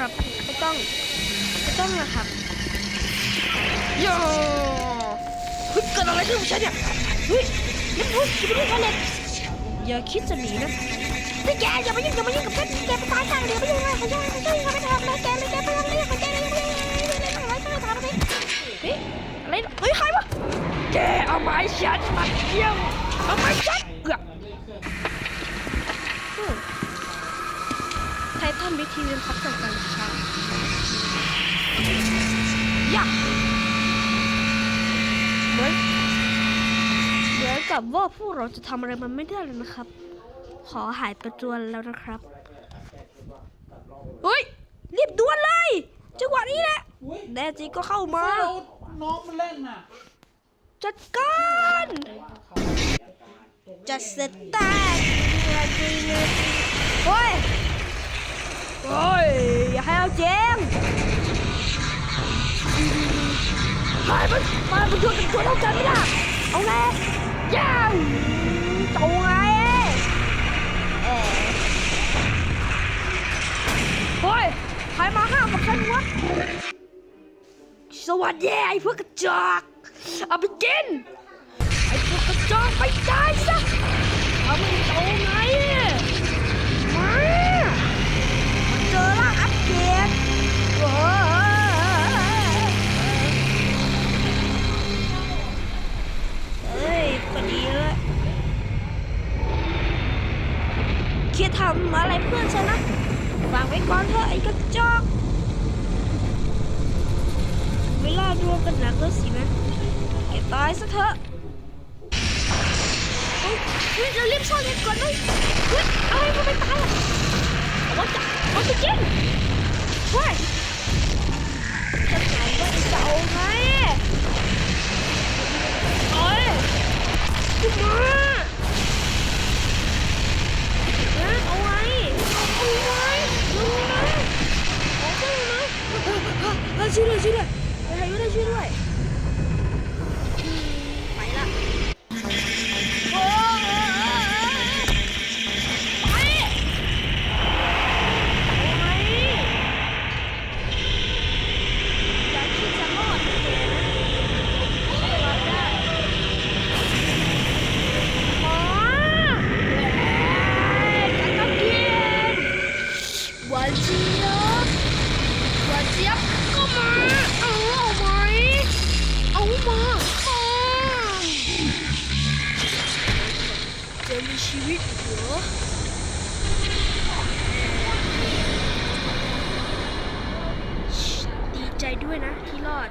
ครับไม่ต้องไม่ต้องนะครับโยเฮ้ยเกิดอะไรขึ้นกับฉันเนี่ยเฮ้ยอย่าพูดอย่าพูดกันเลยอย่าคิดจะหนีนะพี่แกอย่ามายุ่งอย่ามายุ่งกับฉันแกไปตายข้างเดี๋ยวไม่ยุ่งเลยขาช่วยเขาช่วยเขาไม่ทำเลยแกเลยแกไปทำเลยเขาแกเลยไม่ยุ่งเลยไม่ยุ่งเลยไม่ยุ่งเลยไม่ทำเลยเฮ้ยอะไรเฮ้ยใครวะแกเอาไม้ฉันมาเยี่ยมเอาไม้ฉันเอือกอืมไททันวิธีเรียนครับสั่งการช้าอย่าเหมือนเหมือนกับว่าพวกเราจะทำอะไรมันไม่ได้เลยนะครับ ขอหายประจวนแล้วนะครับเฮ้ยรีบด่วนเลยจังหวะนี้แหละอุ้ยแน่จริงก็เข้ามาเอาน้องมาเล่นน่ะจัดการจัดสแต็กโอ้ยโอ้ย อย่าให้เอาเจงหายมันมามันตัวกันตัวเท่ากันไม่ได้เอาไงย่างเอาไงเอ๊ะเฮ้ยใครมาห้ามกับฉันวะสวัสดีไอ้พวกกระจอกเอาไปกินไอ้พวกกระจอกไปตายซะเอาไม่เอาไง ทำอะไรเพื่อนฉันนะฝากไว้ก่อนเถอะไอ้กระจอกเวลารวมกันหนักแล้วสินะแกตายซะเถอะเฮ้ยเฮ้ยเรารีบซ่อนเงินก่อนเลยเฮ้ยเอาให้มันไปตายอะเอาจะเอาไปกินเฮ้ยจะไหนว่าจะเอาไงเอ้ยขึ้นมาเอ้ยเอาไว้เอาไว้เอาไว้เอาไว้เฮ้ยช่วยด้วยช่วยด้วยใครก็ได้ ช่วยด้วยไปละโอ้ไปไว้อย่าคิดจะรอดนะแกนะฉันรอดได้หมอเฮ้ยกันต้องกินวาน ชีวิตเหรอดีใจด้วยนะที่รอด